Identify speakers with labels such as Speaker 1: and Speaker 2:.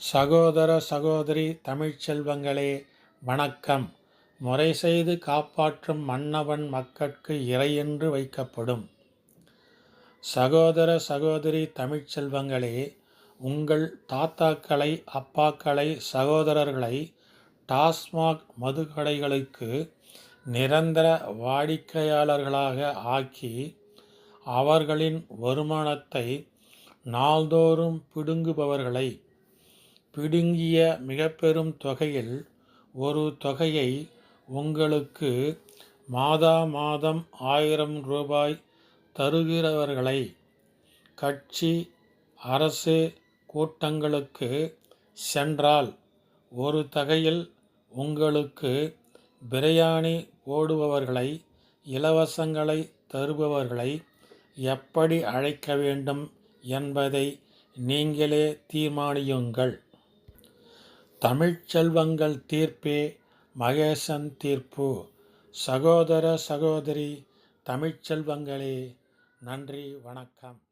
Speaker 1: சகோதர சகோதரி தமிழ்ச்செல்வங்களே வணக்கம். முறை செய்து காப்பாற்றும் மன்னவன் மக்கட்கு இறையென்று வைக்கப்படும். சகோதர சகோதரி தமிழ்ச்செல்வங்களே உங்கள் தாத்தாக்களை அப்பாக்களை சகோதரர்களை டாஸ்மாக் மதுக்கடைகளுக்கு நிரந்தர வாடிக்கையாளர்களாக ஆக்கி அவர்களின் வருமானத்தை நாள்தோறும் பிடுங்குபவர்களை பிடுங்கிய மிக பெரும் தொகையில் ஒரு தொகையை உங்களுக்கு மாதா மாதம் ஆயிரம் ரூபாய் தருகிறவர்களை கட்சி அரசு கூட்டங்களுக்கு சென்றால் ஒரு தொகையில் உங்களுக்கு பிரியாணி போடுபவர்களை இலவசங்களை தருபவர்களை எப்படி அழைக்க வேண்டும் என்பதை நீங்களே தீர்மானியுங்கள். தமிழ்ச்செல்வங்கள் தீர்ப்பே மகேசன் தீர்ப்பு. சகோதர சகோதரி தமிழ்ச்செல்வங்களே நன்றி வணக்கம்.